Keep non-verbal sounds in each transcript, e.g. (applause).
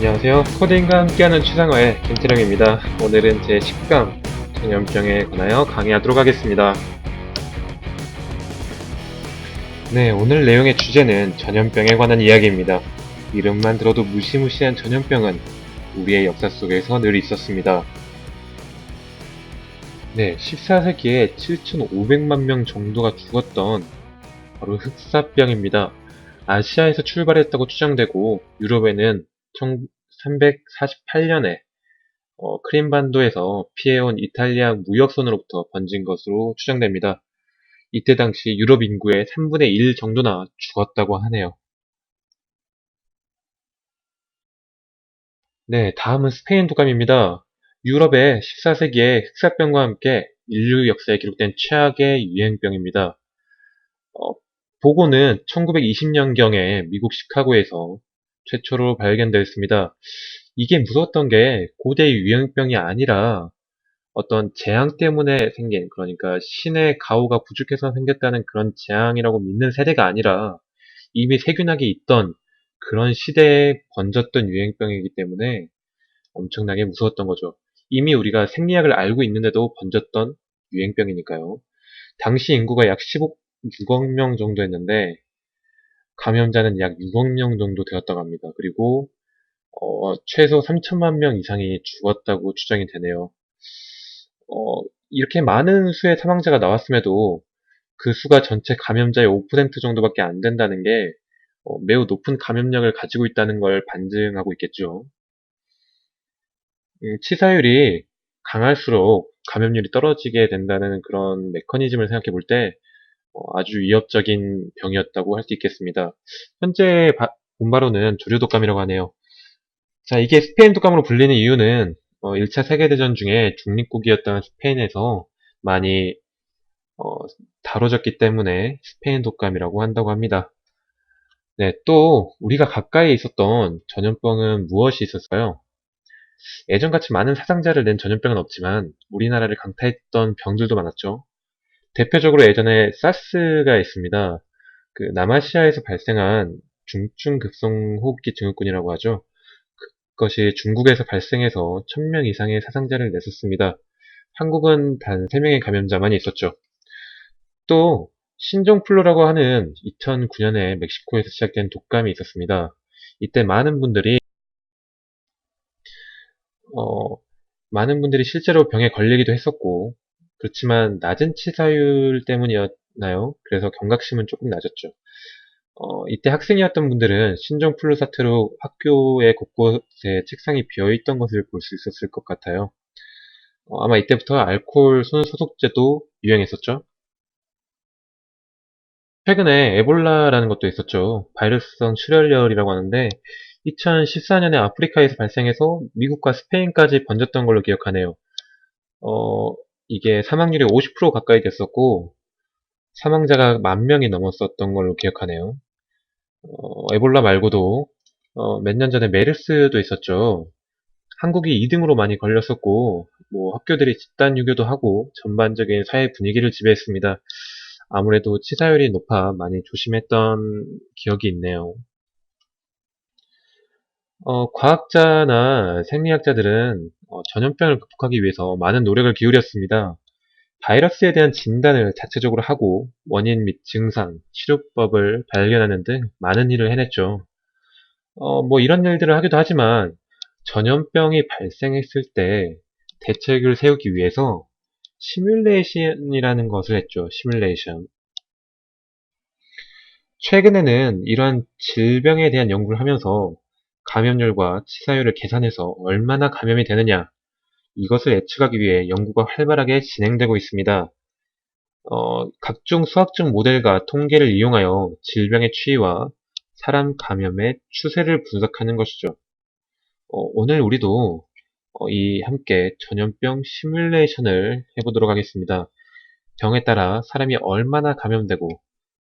안녕하세요. 코딩과 함께하는 추상화의 김태령입니다. 오늘은 제 10강 전염병에 관하여 강의하도록 하겠습니다. 네, 오늘 내용의 주제는 전염병에 관한 이야기입니다. 이름만 들어도 무시무시한 전염병은 우리의 역사 속에서 늘 있었습니다. 네, 14세기에 7,500만 명 정도가 죽었던 바로 흑사병입니다. 아시아에서 출발했다고 추정되고 유럽에는 1348년에 어, 크림반도에서 피해온 이탈리아 무역선으로부터 번진 것으로 추정됩니다. 이때 당시 유럽 인구의 3분의 1 정도나 죽었다고 하네요. 네, 다음은 스페인 독감입니다. 유럽의 14세기에 흑사병과 함께 인류 역사에 기록된 최악의 유행병입니다. 어, 보고는 1920년경에 미국 시카고에서 최초로 발견되었습니다. 이게 무서웠던 게 고대 유행병이 아니라 어떤 재앙 때문에 생긴 그러니까 신의 가호가 부족해서 생겼다는 그런 재앙이라고 믿는 세대가 아니라 이미 세균학이 있던 그런 시대에 번졌던 유행병이기 때문에 엄청나게 무서웠던 거죠. 이미 우리가 생리학을 알고 있는데도 번졌던 유행병이니까요. 당시 인구가 약 15, 6억 명 정도였는데 감염자는 약 6억 명 정도 되었다고 합니다. 그리고 어, 최소 3천만 명 이상이 죽었다고 추정이 되네요. 어, 이렇게 많은 수의 사망자가 나왔음에도 그 수가 전체 감염자의 5% 정도밖에 안 된다는 게 어, 매우 높은 감염력을 가지고 있다는 걸 반증하고 있겠죠. 음, 치사율이 강할수록 감염률이 떨어지게 된다는 그런 메커니즘을 생각해 볼때 어, 아주 위협적인 병이었다고 할 수 있겠습니다. 현재 바- 본 바로는 조류 독감이라고 하네요. 자, 이게 스페인 독감으로 불리는 이유는 어, 1차 세계대전 중에 중립국이었던 스페인에서 많이 어, 다뤄졌기 때문에 스페인 독감이라고 한다고 합니다. 네, 또 우리가 가까이 있었던 전염병은 무엇이 있었어요? 예전같이 많은 사상자를 낸 전염병은 없지만 우리나라를 강타했던 병들도 많았죠. 대표적으로 예전에 사스가 있습니다. 그 남아시아에서 발생한 중증급성 호흡기 증후군이라고 하죠. 그것이 중국에서 발생해서 1000명 이상의 사상자를 냈었습니다. 한국은 단 3명의 감염자만 있었죠. 또 신종플루라고 하는 2009년에 멕시코에서 시작된 독감이 있었습니다. 이때 많은 분들이 어, 많은 분들이 실제로 병에 걸리기도 했었고 그렇지만 낮은 치사율 때문이었나요? 그래서 경각심은 조금 낮았죠. 어, 이때 학생이었던 분들은 신종 플루 사태로 학교의 곳곳에 책상이 비어있던 것을 볼 수 있었을 것 같아요. 어, 아마 이때부터 알코올 손소독제도 유행했었죠. 최근에 에볼라라는 것도 있었죠. 바이러스성 출혈열이라고 하는데 2014년에 아프리카에서 발생해서 미국과 스페인까지 번졌던 걸로 기억하네요. 어, 이게 사망률이 50% 가까이 됐었고 사망자가 만 명이 넘었었던 걸로 기억하네요. 어, 에볼라 말고도 어, 몇 년 전에 메르스도 있었죠. 한국이 2등으로 많이 걸렸었고 뭐 학교들이 집단 유교도 하고 전반적인 사회 분위기를 지배했습니다. 아무래도 치사율이 높아 많이 조심했던 기억이 있네요. 어, 과학자나 생리학자들은 어, 전염병을 극복하기 위해서 많은 노력을 기울였습니다. 바이러스에 대한 진단을 자체적으로 하고 원인 및 증상, 치료법을 발견하는 등 많은 일을 해냈죠. 어, 뭐 이런 일들을 하기도 하지만 전염병이 발생했을 때 대책을 세우기 위해서 시뮬레이션이라는 것을 했죠. 시뮬레이션. 최근에는 이러한 질병에 대한 연구를 하면서 감염률과 치사율을 계산해서 얼마나 감염이 되느냐 이것을 예측하기 위해 연구가 활발하게 진행되고 있습니다. 어, 각종 수학적 모델과 통계를 이용하여 질병의 추이와 사람 감염의 추세를 분석하는 것이죠. 어, 오늘 우리도 어, 이 함께 전염병 시뮬레이션을 해보도록 하겠습니다. 병에 따라 사람이 얼마나 감염되고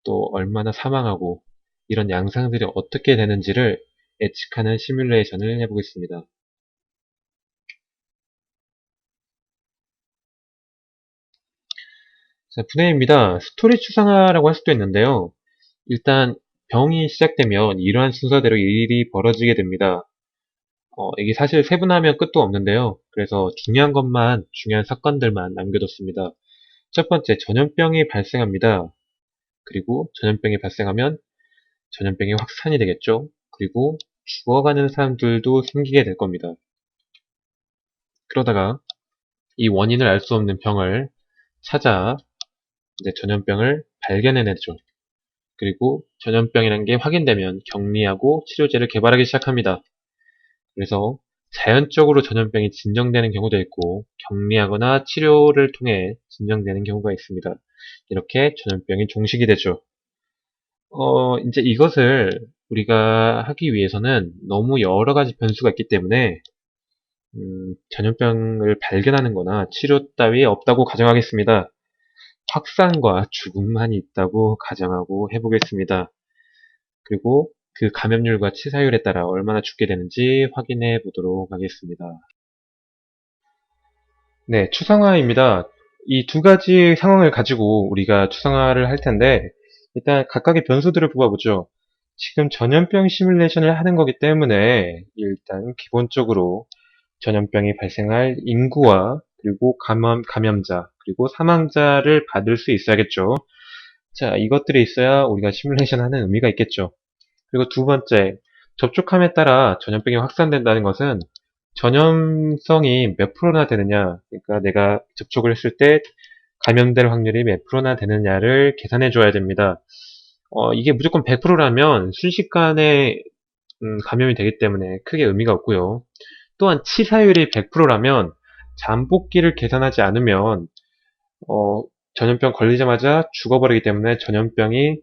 또 얼마나 사망하고 이런 양상들이 어떻게 되는지를 예측하는 시뮬레이션을 해보겠습니다. 자, 분해입니다. 스토리 추상화라고 할 수도 있는데요. 일단 병이 시작되면 이러한 순서대로 일이 벌어지게 됩니다. 어, 이게 사실 세분하면 끝도 없는데요. 그래서 중요한 것만, 중요한 사건들만 남겨뒀습니다. 첫 번째, 전염병이 발생합니다. 그리고 전염병이 발생하면 전염병이 확산이 되겠죠. 그리고 죽어가는 사람들도 생기게 될 겁니다. 그러다가 이 원인을 알 수 없는 병을 찾아 이제 전염병을 발견해내죠. 그리고 전염병이라는 게 확인되면 격리하고 치료제를 개발하기 시작합니다. 그래서 자연적으로 전염병이 진정되는 경우도 있고 격리하거나 치료를 통해 진정되는 경우가 있습니다. 이렇게 전염병이 종식이 되죠. 어, 이제 이것을 우리가 하기 위해서는 너무 여러 가지 변수가 있기 때문에 음, 전염병을 발견하는 거나 치료 따위 없다고 가정하겠습니다. 확산과 죽음만 있다고 가정하고 해보겠습니다. 그리고 그 감염률과 치사율에 따라 얼마나 죽게 되는지 확인해 보도록 하겠습니다. 네, 추상화입니다. 이 두 가지 상황을 가지고 우리가 추상화를 할 텐데 일단 각각의 변수들을 뽑아보죠. 지금 전염병 시뮬레이션을 하는 거기 때문에 일단 기본적으로 전염병이 발생할 인구와 그리고 감염, 감염자 그리고 사망자를 받을 수 있어야겠죠. 자, 이것들이 있어야 우리가 시뮬레이션 하는 의미가 있겠죠. 그리고 두 번째, 접촉함에 따라 전염병이 확산된다는 것은 전염성이 몇 프로나 되느냐, 그러니까 내가 접촉을 했을 때 감염될 확률이 몇 프로나 되느냐를 계산해 줘야 됩니다. 어, 이게 무조건 100%라면 순식간에 음, 감염이 되기 때문에 크게 의미가 없고요. 또한 치사율이 100%라면 잠복기를 계산하지 않으면 어, 전염병 걸리자마자 죽어버리기 때문에 전염병이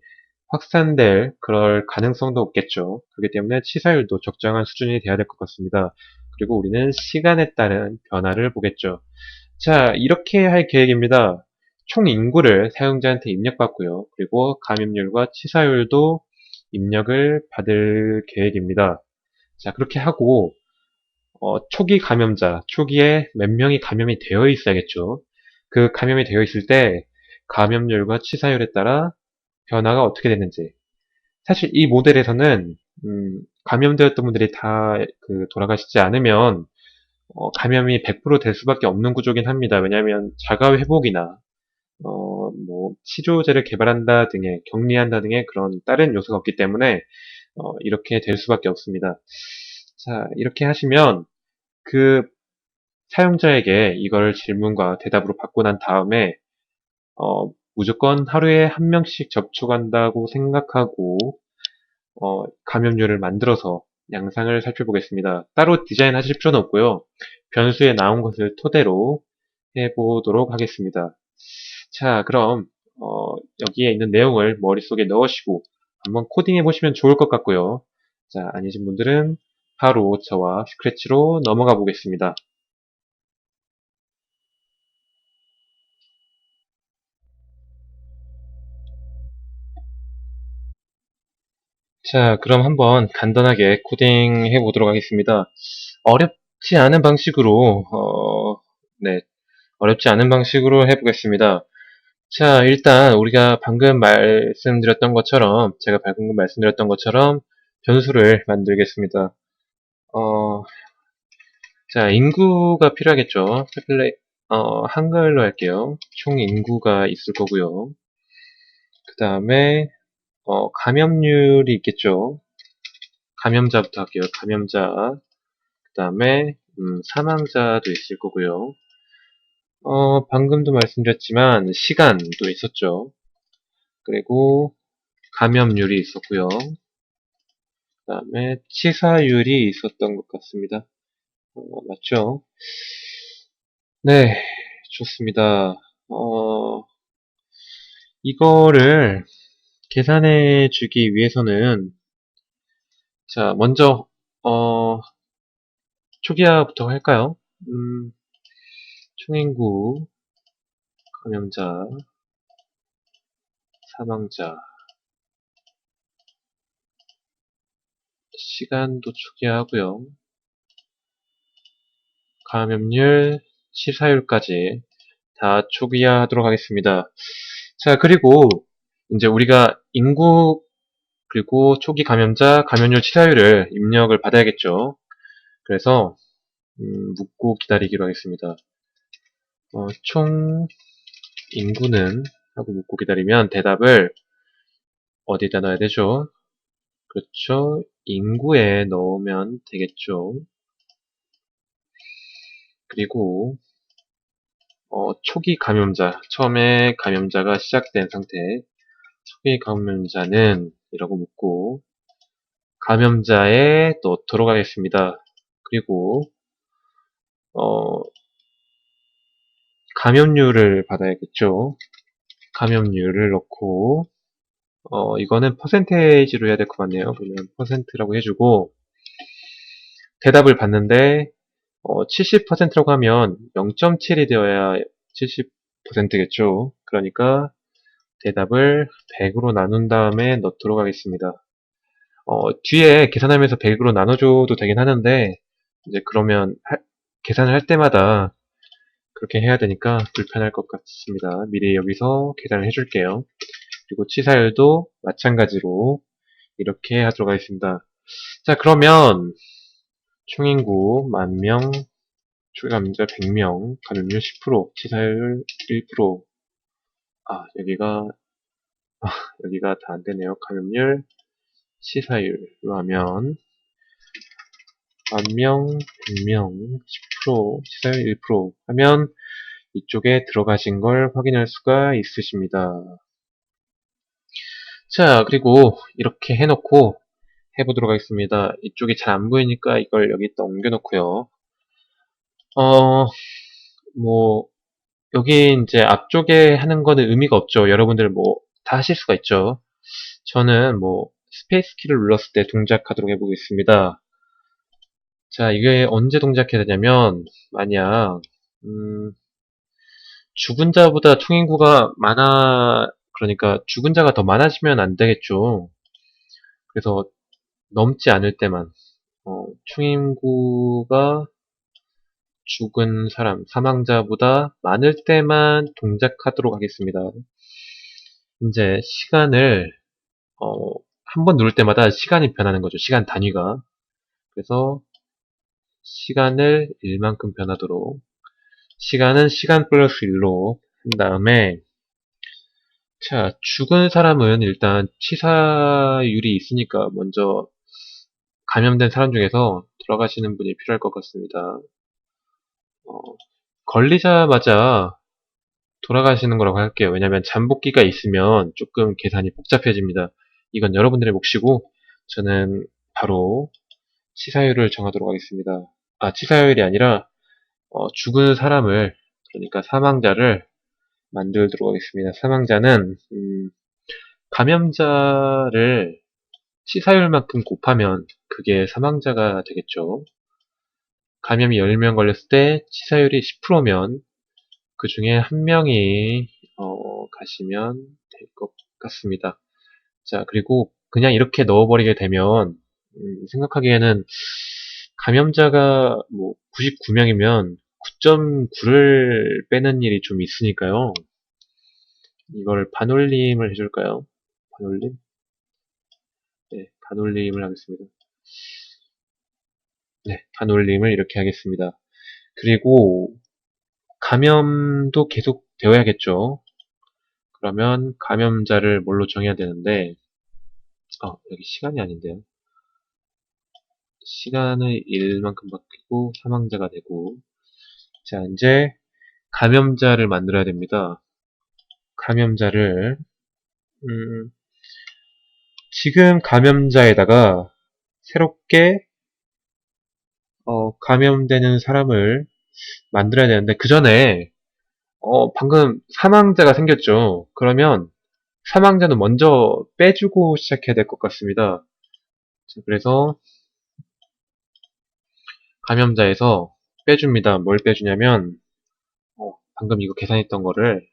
확산될 그럴 가능성도 없겠죠. 그렇기 때문에 치사율도 적정한 수준이 돼야 될 것 같습니다. 그리고 우리는 시간에 따른 변화를 보겠죠. 자, 이렇게 할 계획입니다. 총 인구를 사용자한테 입력받고요. 그리고 감염률과 치사율도 입력을 받을 계획입니다. 자, 그렇게 하고 어, 초기 감염자, 초기에 몇 명이 감염이 되어 있어야겠죠. 그 감염이 되어 있을 때 감염률과 치사율에 따라 변화가 어떻게 되는지. 사실 이 모델에서는 음, 감염되었던 분들이 다 그 돌아가시지 않으면 어, 감염이 100%될 수밖에 없는 구조긴 합니다. 왜냐하면 자가 회복이나 어, 뭐 치료제를 개발한다 등의 격리한다 등의 그런 다른 요소가 없기 때문에 어, 이렇게 될 수밖에 없습니다. 자, 이렇게 하시면 그 사용자에게 이걸 질문과 대답으로 받고 난 다음에 어, 무조건 하루에 한 명씩 접촉한다고 생각하고 어, 감염률을 만들어서 양상을 살펴보겠습니다. 따로 디자인하실 필요는 없고요. 변수에 나온 것을 토대로 해보도록 하겠습니다. 자, 그럼 어, 여기에 있는 내용을 머릿속에 넣으시고 한번 코딩해 보시면 좋을 것 같고요. 자, 아니신 분들은 바로 저와 스크래치로 넘어가 보겠습니다. 자, 그럼 한번 간단하게 코딩 해 보도록 하겠습니다. 어렵지 않은 방식으로, 어, 네, 어렵지 않은 방식으로 해보겠습니다. 자, 일단 우리가 방금 말씀드렸던 것처럼, 제가 방금 말씀드렸던 것처럼 변수를 만들겠습니다. 어, 자, 인구가 필요하겠죠. 플레이, 어, 한글로 할게요. 총 인구가 있을 거고요. 그 다음에 어, 감염률이 있겠죠. 감염자부터 할게요. 감염자. 그 다음에 음, 사망자도 있을 거고요. 어, 방금도 말씀드렸지만 시간도 있었죠. 그리고 감염률이 있었고요. 그 다음에 치사율이 있었던 것 같습니다. 어, 맞죠? 네, 좋습니다. 어, 이거를 계산해 주기 위해서는 자 먼저 어, 초기화부터 할까요? 음, 총인구 감염자 사망자 시간도 초기화하고요. 감염률, 치사율까지 다 초기화하도록 하겠습니다. 자, 그리고 이제 우리가 인구 그리고 초기 감염자 감염률 치사율을 입력을 받아야겠죠. 그래서 음, 묻고 기다리기로 하겠습니다. 어, 총 인구는 하고 묻고 기다리면 대답을 어디다 넣어야 되죠? 그렇죠. 인구에 넣으면 되겠죠. 그리고 어, 초기 감염자, 처음에 감염자가 시작된 상태, 초기 감염자는 이라고 묻고 감염자에 넣도록 하겠습니다. 그리고 어, 감염률을 받아야겠죠. 감염률을 넣고 어, 이거는 퍼센테이지로 해야 될 것 같네요. 그러면 퍼센트라고 해주고 대답을 받는데 어, 70%라고 하면 0.7이 되어야 70%겠죠. 그러니까 대답을 100으로 나눈 다음에 넣도록 하겠습니다. 어, 뒤에 계산하면서 100으로 나눠줘도 되긴 하는데 이제 그러면 할- 계산을 할 때마다 그렇게 해야 되니까 불편할 것 같습니다. 미리 여기서 계산을 해줄게요. 그리고 치사율도 마찬가지로 이렇게 하도록 하겠습니다. 자 그러면 총인구 만명, 초감자 100명, 감염률 10%, 치사율 1%. 아 여기가 아, 여기가 다 안되네요. 감염률, 치사율로 하면 만명, 100명, 10%, 치사율 1% 하면 이쪽에 들어가신 걸 확인할 수가 있으십니다. 자, 그리고 이렇게 해놓고 해보도록 하겠습니다. 이쪽이 잘 안 보이니까 이걸 여기다 옮겨놓고요. 어, 뭐, 여기 이제 앞쪽에 하는 거는 의미가 없죠. 여러분들 뭐, 다 하실 수가 있죠. 저는 뭐, 스페이스 키를 눌렀을 때 동작하도록 해보겠습니다. 자, 이게 언제 동작해야 되냐면, 만약, 음, 죽은 자보다 총인구가 많아, 그러니까 죽은 자가 더 많아지면 안 되겠죠. 그래서 넘지 않을 때만, 어, 총인구가 죽은 사람, 사망자보다 많을 때만 동작하도록 하겠습니다. 이제 시간을, 어, 한 번 누를 때마다 시간이 변하는 거죠. 시간 단위가. 그래서 시간을 1만큼 변하도록 시간은 시간 플러스 1로 한 다음에 자 죽은 사람은 일단 치사율이 있으니까 먼저 감염된 사람 중에서 돌아가시는 분이 필요할 것 같습니다. 어, 걸리자마자 돌아가시는 거라고 할게요. 왜냐하면 잠복기가 있으면 조금 계산이 복잡해집니다. 이건 여러분들의 몫이고 저는 바로 치사율을 정하도록 하겠습니다. 아 치사율이 아니라 어, 죽은 사람을 그러니까 사망자를 만들도록 하겠습니다. 사망자는 음, 감염자를 치사율만큼 곱하면 그게 사망자가 되겠죠. 감염이 10명 걸렸을 때 치사율이 10%면 그 중에 한 명이 어, 가시면 될 것 같습니다. 자 그리고 그냥 이렇게 넣어버리게 되면 음, 생각하기에는 감염자가 뭐 99명이면 9.9를 빼는 일이 좀 있으니까요. 이걸 반올림을 해줄까요? 반올림? 네, 반올림을 하겠습니다. 네, 반올림을 이렇게 하겠습니다. 그리고 감염도 계속 되어야겠죠. 그러면 감염자를 뭘로 정해야 되는데 어, 여기 시간이 아닌데요. 시간을 1만큼 바뀌고 사망자가 되고 자 이제 감염자를 만들어야 됩니다. 감염자를 음, 지금 감염자에다가 새롭게 어, 감염되는 사람을 만들어야 되는데 그 전에 어, 방금 사망자가 생겼죠. 그러면 사망자는 먼저 빼주고 시작해야 될 것 같습니다. 자, 그래서 감염자에서 빼줍니다. 뭘 빼주냐면 어, 방금 이거 계산했던 거를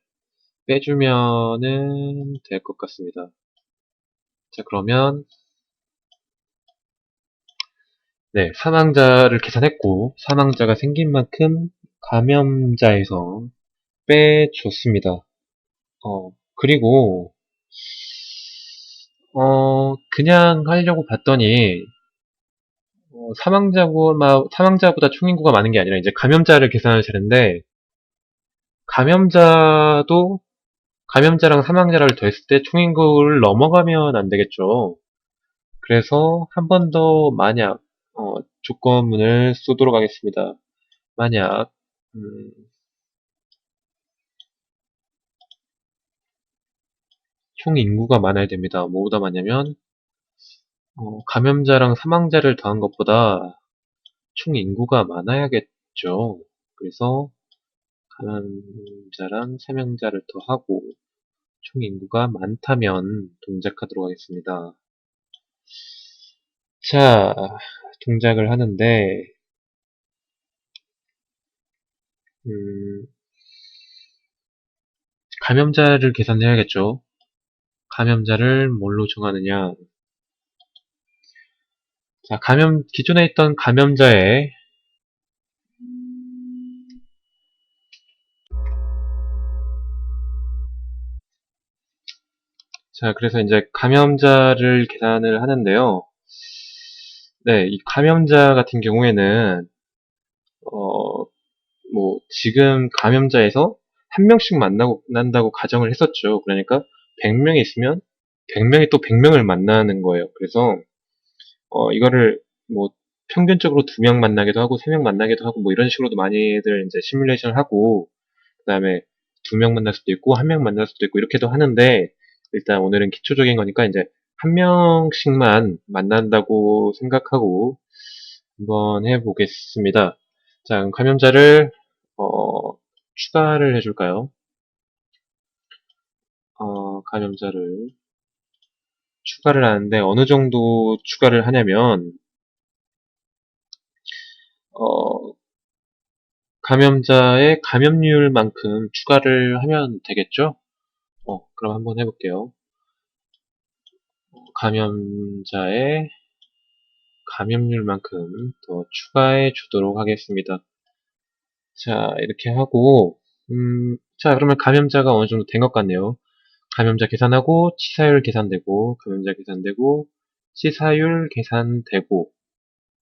빼주면은 될 것 같습니다. 자 그러면 네 사망자를 계산했고 사망자가 생긴 만큼 감염자에서 빼줬습니다. 어 그리고 어 그냥 하려고 봤더니 어, 사망자보다, 사망자보다 총인구가 많은 게 아니라 이제 감염자를 계산할 차례인데, 감염자도 감염자랑 사망자를 더했을 때 총인구를 넘어가면 안 되겠죠. 그래서 한 번 더 만약 어, 조건문을 쏘도록 하겠습니다. 만약 음, 총 인구가 많아야 됩니다. 뭐보다 많냐면 어, 감염자랑 사망자를 더한 것보다 총 인구가 많아야겠죠. 그래서 감염자랑 사망자를 더하고 총 인구가 많다면 동작하도록 하겠습니다. 자, 동작을 하는데 음, 감염자를 계산해야겠죠. 감염자를 뭘로 정하느냐? 자, 감염 기존에 있던 감염자의 자, 그래서 이제 감염자를 계산을 하는데요. 네, 이 감염자 같은 경우에는 어, 뭐 지금 감염자에서 한 명씩 만나고 난다고 가정을 했었죠. 그러니까 100명이 있으면 100명이 또 100명을 만나는 거예요. 그래서 어, 이거를 뭐 평균적으로 2명 만나기도 하고 3명 만나기도 하고 뭐 이런 식으로도 많이들 이제 시뮬레이션을 하고 그다음에 2명 만날 수도 있고 1명 만날 수도 있고 이렇게도 하는데 일단 오늘은 기초적인 거니까 이제 한 명씩만 만난다고 생각하고 한번 해보겠습니다. 자, 감염자를 어, 추가를 해줄까요? 어, 감염자를 추가를 하는데 어느 정도 추가를 하냐면 어, 감염자의 감염률만큼 추가를 하면 되겠죠? 어, 그럼 한번 해볼게요. 감염자의 감염률만큼 더 추가해 주도록 하겠습니다. 자, 이렇게 하고, 음, 자, 그러면 감염자가 어느 정도 된 것 같네요. 감염자 계산하고, 치사율 계산되고, 감염자 계산되고, 치사율 계산되고,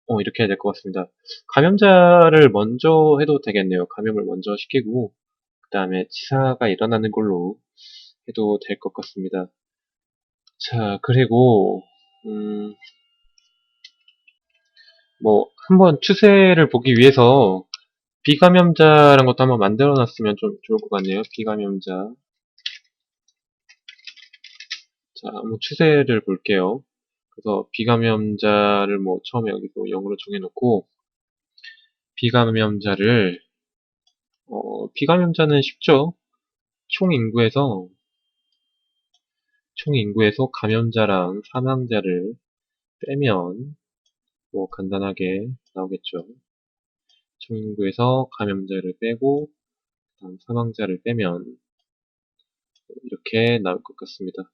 어, 이렇게 해야 될 것 같습니다. 감염자를 먼저 해도 되겠네요. 감염을 먼저 시키고, 그 다음에 치사가 일어나는 걸로 해도 될 것 같습니다. 자, 그리고, 음, 뭐, 한번 추세를 보기 위해서 비감염자라는 것도 한번 만들어 놨으면 좀 좋을 것 같네요. 비감염자. 자, 한번 추세를 볼게요. 그래서 비감염자를 뭐 처음에 여기서 0으로 정해놓고 비감염자를 어, 비감염자는 쉽죠. 총 인구에서 총 인구에서 감염자랑 사망자를 빼면 뭐 간단하게 나오겠죠. 총 인구에서 감염자를 빼고 다음 사망자를 빼면 이렇게 나올 것 같습니다.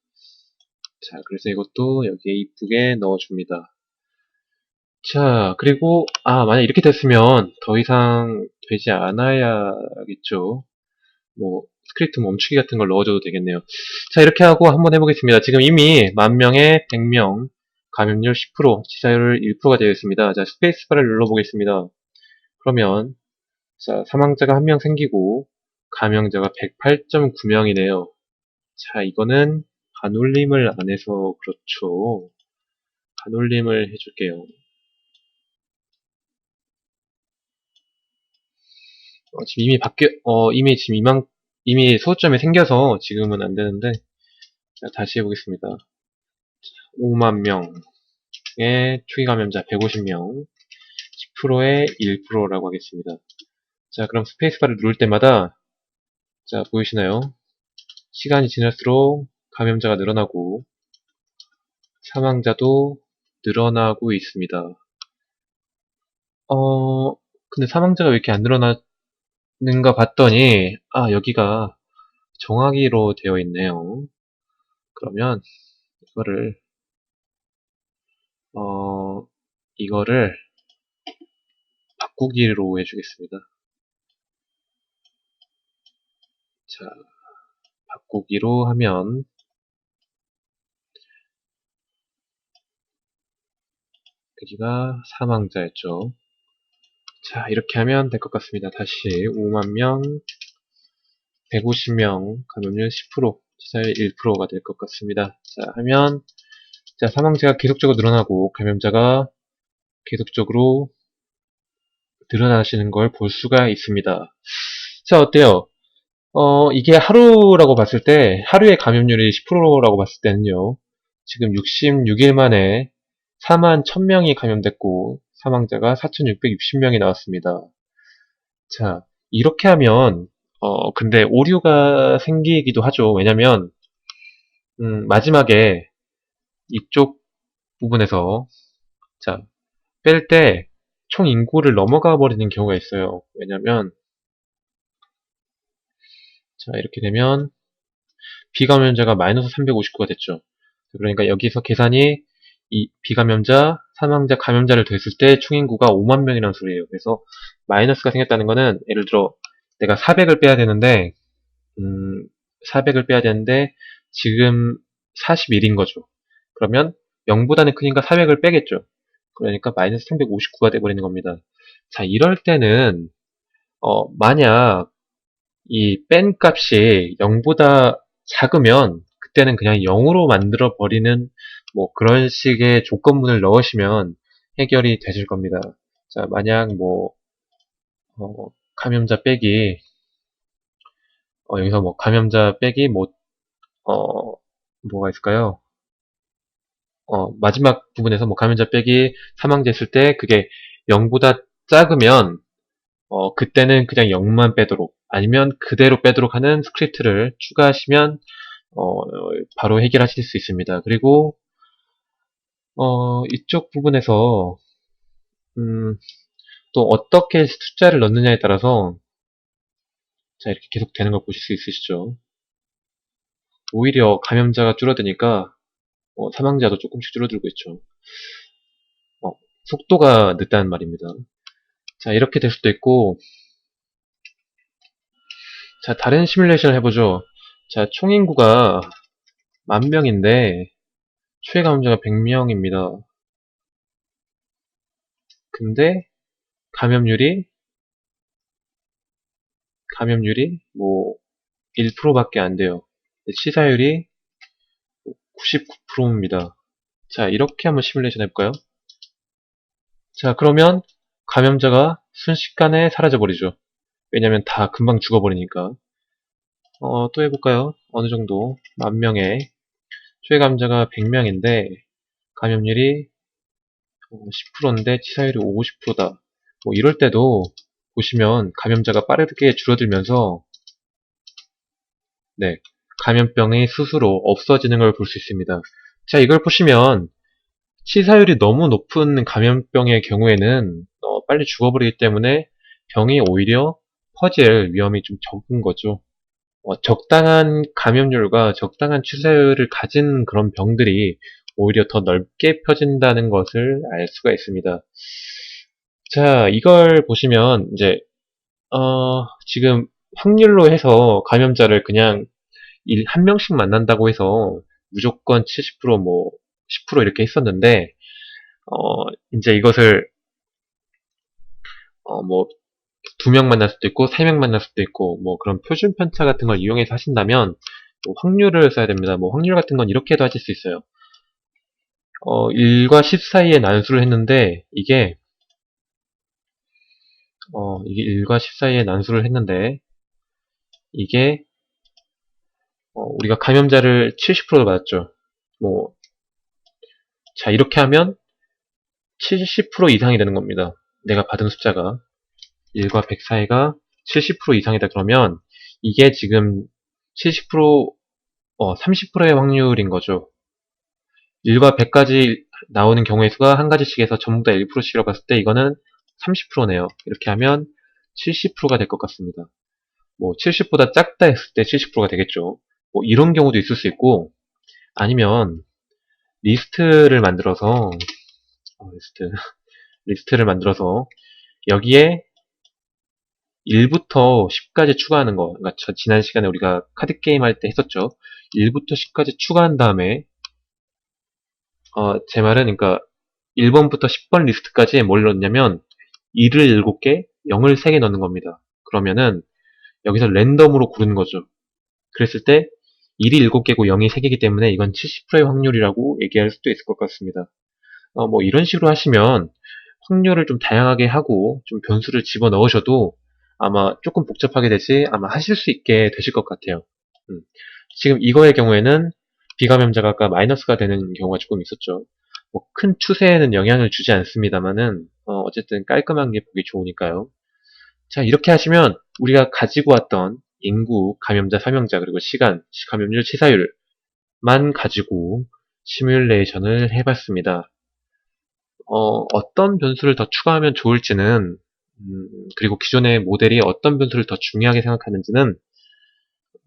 자, 그래서 이것도 여기에 이쁘게 넣어줍니다. 자, 그리고, 아, 만약 이렇게 됐으면 더 이상 되지 않아야겠죠. 뭐, 스크립트 멈추기 같은 걸 넣어줘도 되겠네요. 자, 이렇게 하고 한번 해보겠습니다. 지금 이미 만명에 100명, 감염률 10%, 치사율 1%가 되어 있습니다. 자, 스페이스바를 눌러보겠습니다. 그러면, 자, 사망자가 한 명 생기고, 감염자가 108.9명이네요. 자, 이거는 반올림을 안 해서 그렇죠. 반올림을 해줄게요. 어, 지금 이미 바뀌어, 어, 이미 지금 이만, 이미 소점이 생겨서 지금은 안 되는데, 자, 다시 해보겠습니다. 5만 명의 초기 감염자 150명, 10%의 1%라고 하겠습니다. 자, 그럼 스페이스바를 누를 때마다, 자, 보이시나요? 시간이 지날수록 감염자가 늘어나고, 사망자도 늘어나고 있습니다. 어, 근데 사망자가 왜 이렇게 안 늘어나 는가 봤더니, 아, 여기가 정하기로 되어 있네요. 그러면, 이거를, 어, 이거를 바꾸기로 해주겠습니다. 자, 바꾸기로 하면, 여기가 사망자였죠. 자, 이렇게 하면 될 것 같습니다. 다시 5만 명, 150명, 감염률 10%, 치사율 1%가 될 것 같습니다. 자, 하면 자, 사망자가 계속적으로 늘어나고 감염자가 계속적으로 늘어나시는 걸 볼 수가 있습니다. 자, 어때요? 어, 이게 하루라고 봤을 때, 하루의 감염률이 10%라고 봤을 때는요, 지금 66일 만에 4만 1000명이 감염됐고, 사망자가 4660명이 나왔습니다. 자, 이렇게 하면, 어, 근데 오류가 생기기도 하죠. 왜냐면, 음, 마지막에 이쪽 부분에서, 자, 뺄 때 총 인구를 넘어가 버리는 경우가 있어요. 왜냐면, 자, 이렇게 되면, 비감염자가 마이너스 359가 됐죠. 그러니까 여기서 계산이 이 비감염자, 사망자, 감염자를 됐을 때 총인구가 5만 명이라는 소리예요. 그래서 마이너스가 생겼다는 거는 예를 들어 내가 400을 빼야 되는데 음, 400을 빼야 되는데 지금 41인 거죠. 그러면 0보다는 크니까 400을 빼겠죠. 그러니까 마이너스 359가 돼버리는 겁니다. 자, 이럴 때는 어, 만약 이 뺀 값이 0보다 작으면 그때는 그냥 0으로 만들어 버리는 뭐 그런 식의 조건문을 넣으시면 해결이 되실 겁니다. 자, 만약 뭐 어, 감염자 빼기 어, 여기서 뭐 감염자 빼기 뭐 어, 뭐가 있을까요? 어, 마지막 부분에서 뭐 감염자 빼기 사망자 했을 때 그게 0보다 작으면 어, 그때는 그냥 0만 빼도록 아니면 그대로 빼도록 하는 스크립트를 추가하시면 어, 바로 해결하실 수 있습니다. 그리고 어, 이쪽 부분에서 음, 또 어떻게 숫자를 넣느냐에 따라서 자 이렇게 계속 되는 걸 보실 수 있으시죠. 오히려 감염자가 줄어드니까 어, 사망자도 조금씩 줄어들고 있죠. 어, 속도가 늦다는 말입니다. 자 이렇게 될 수도 있고 자 다른 시뮬레이션을 해보죠. 자 총인구가 만 명인데 최 감염자가 100명입니다. 근데 감염률이 감염률이 뭐 1%밖에 안 돼요. 치사율이 99%입니다. 자, 이렇게 한번 시뮬레이션 해볼까요? 자, 그러면 감염자가 순식간에 사라져버리죠. 왜냐면 다 금방 죽어버리니까. 어, 또 해볼까요? 어느 정도 만 명의 최 감염자가 100명인데 감염률이 10%인데 치사율이 50%다. 뭐 이럴 때도 보시면 감염자가 빠르게 줄어들면서 네, 감염병이 스스로 없어지는 걸 볼 수 있습니다. 자, 이걸 보시면 치사율이 너무 높은 감염병의 경우에는 어, 빨리 죽어버리기 때문에 병이 오히려 퍼질 위험이 좀 적은 거죠. 어, 적당한 감염률과 적당한 치사율을 가진 그런 병들이 오히려 더 넓게 펴진다는 것을 알 수가 있습니다. 자, 이걸 보시면 이제 어, 지금 확률로 해서 감염자를 그냥 한 명씩 만난다고 해서 무조건 70%뭐 10% 이렇게 했었는데 어, 이제 이것을 어, 뭐 두 명 만날 수도 있고 세 명 만날 수도 있고 뭐 그런 표준 편차 같은 걸 이용해서 하신다면 뭐 확률을 써야 됩니다. 뭐 확률 같은 건 이렇게도 하실 수 있어요. 어, 1과 10 사이에 난수를 했는데 이게 어, 이게 1과 10 사이에 난수를 했는데 이게 어, 우리가 감염자를 70% 받았죠. 뭐, 자, 이렇게 하면 70% 이상이 되는 겁니다. 내가 받은 숫자가. 1과 100 사이가 70% 이상이다 그러면 이게 지금 70% 어, 30%의 확률인 거죠. 1과 100까지 나오는 경우의 수가 한 가지씩 해서 전부 다 1%씩이라고 봤을 때 이거는 30%네요. 이렇게 하면 70%가 될 것 같습니다. 뭐 70보다 작다 했을 때 70%가 되겠죠. 뭐 이런 경우도 있을 수 있고 아니면 리스트를 만들어서 어, 리스트 (laughs) 리스트를 만들어서 여기에 1부터 10까지 추가하는 거 그러니까 지난 시간에 우리가 카드 게임 할 때 했었죠 1부터 10까지 추가한 다음에 어, 제 말은 그러니까 1번부터 10번 리스트까지 뭘 넣냐면 2를 7개, 0을 3개 넣는 겁니다. 그러면은 여기서 랜덤으로 고르는 거죠. 그랬을 때 1이 7개고 0이 3개이기 때문에 이건 70%의 확률이라고 얘기할 수도 있을 것 같습니다. 어, 뭐 이런 식으로 하시면 확률을 좀 다양하게 하고 좀 변수를 집어 넣으셔도 아마 조금 복잡하게 되지 아마 하실 수 있게 되실 것 같아요. 음. 지금 이거의 경우에는 비감염자가 아까 마이너스가 되는 경우가 조금 있었죠. 뭐 큰 추세에는 영향을 주지 않습니다만은 어, 쨌든 깔끔한 게 보기 좋으니까요. 자 이렇게 하시면 우리가 가지고 왔던 인구, 감염자, 사명자 그리고 시간, 감염률, 치사율만 가지고 시뮬레이션을 해봤습니다. 어, 어떤 변수를 더 추가하면 좋을지는 음, 그리고 기존의 모델이 어떤 변수를 더 중요하게 생각하는지는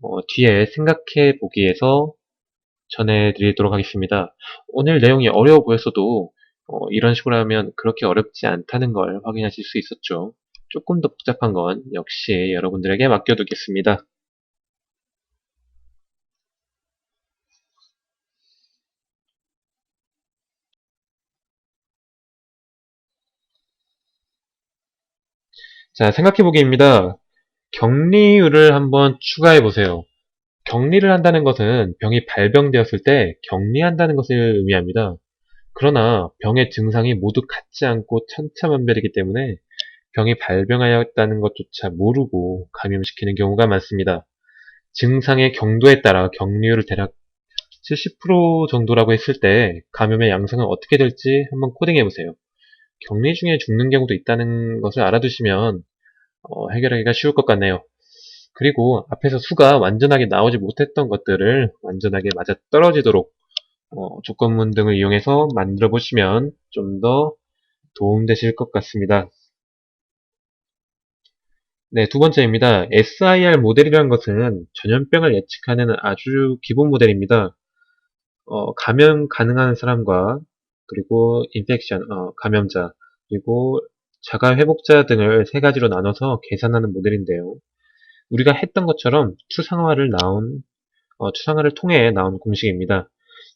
어, 뒤에 생각해 보기에서 전해드리도록 하겠습니다. 오늘 내용이 어려워 보였어도 어, 이런 식으로 하면 그렇게 어렵지 않다는 걸 확인하실 수 있었죠. 조금 더 복잡한 건 역시 여러분들에게 맡겨두겠습니다. 자, 생각해보기입니다. 격리율을 한번 추가해보세요. 격리를 한다는 것은 병이 발병되었을 때 격리한다는 것을 의미합니다. 그러나 병의 증상이 모두 같지 않고 천차만별이기 때문에 병이 발병하였다는 것조차 모르고 감염시키는 경우가 많습니다. 증상의 경도에 따라 격리율을 대략 70% 정도라고 했을 때 감염의 양상은 어떻게 될지 한번 코딩해보세요. 격리 중에 죽는 경우도 있다는 것을 알아두시면 어, 해결하기가 쉬울 것 같네요. 그리고 앞에서 수가 완전하게 나오지 못했던 것들을 완전하게 맞아 떨어지도록 어, 조건문 등을 이용해서 만들어 보시면 좀 더 도움되실 것 같습니다. 네, 두 번째입니다. SIR 모델이라는 것은 전염병을 예측하는 아주 기본 모델입니다. 어, 감염 가능한 사람과 그리고 인펙션, 어, 감염자, 그리고 자가 회복자 등을 세 가지로 나눠서 계산하는 모델인데요. 우리가 했던 것처럼 추상화를 나온 어, 추상화를 통해 나온 공식입니다.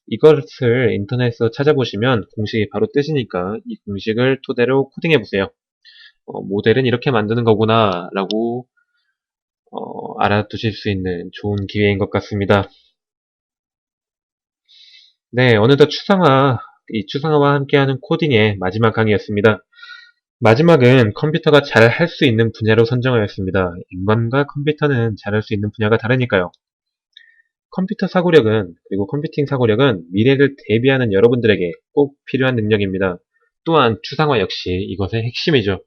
이것을 인터넷에서 찾아보시면 공식이 바로 뜨시니까 이 공식을 토대로 코딩해 보세요. 어, 모델은 이렇게 만드는 거구나 라고 어, 알아두실 수 있는 좋은 기회인 것 같습니다. 네, 어느덧 추상화, 이 추상화와 함께하는 코딩의 마지막 강의였습니다. 마지막은 컴퓨터가 잘 할 수 있는 분야로 선정하였습니다. 인간과 컴퓨터는 잘할 수 있는 분야가 다르니까요. 컴퓨터 사고력은 그리고 컴퓨팅 사고력은 미래를 대비하는 여러분들에게 꼭 필요한 능력입니다. 또한 추상화 역시 이것의 핵심이죠.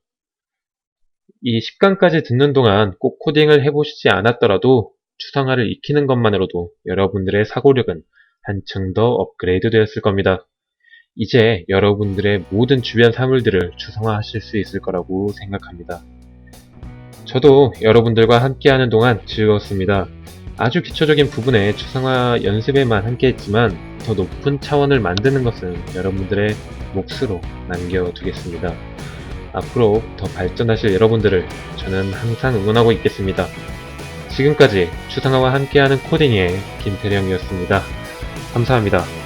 이 10강까지 듣는 동안 꼭 코딩을 해보시지 않았더라도 추상화를 익히는 것만으로도 여러분들의 사고력은 한층 더 업그레이드 되었을 겁니다. 이제 여러분들의 모든 주변 사물들을 추상화하실 수 있을 거라고 생각합니다. 저도 여러분들과 함께하는 동안 즐거웠습니다. 아주 기초적인 부분의 추상화 연습에만 함께했지만 더 높은 차원을 만드는 것은 여러분들의 몫으로 남겨두겠습니다. 앞으로 더 발전하실 여러분들을 저는 항상 응원하고 있겠습니다. 지금까지 추상화와 함께하는 코딩의 김태령이었습니다. 감사합니다.